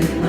Amen.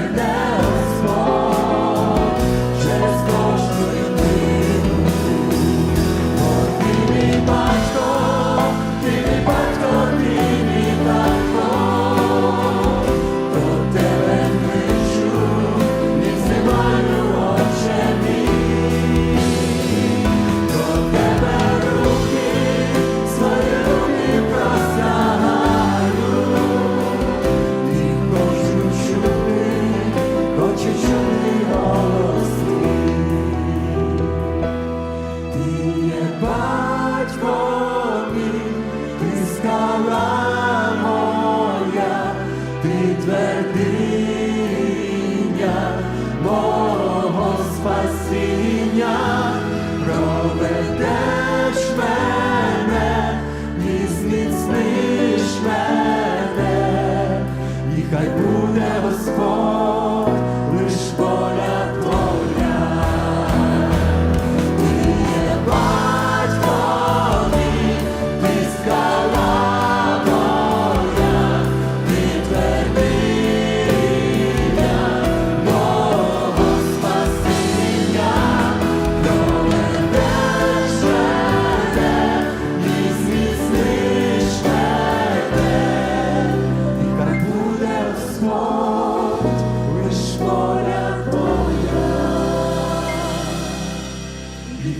хай буде Господь.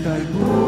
Твоя. І хай буде Господь.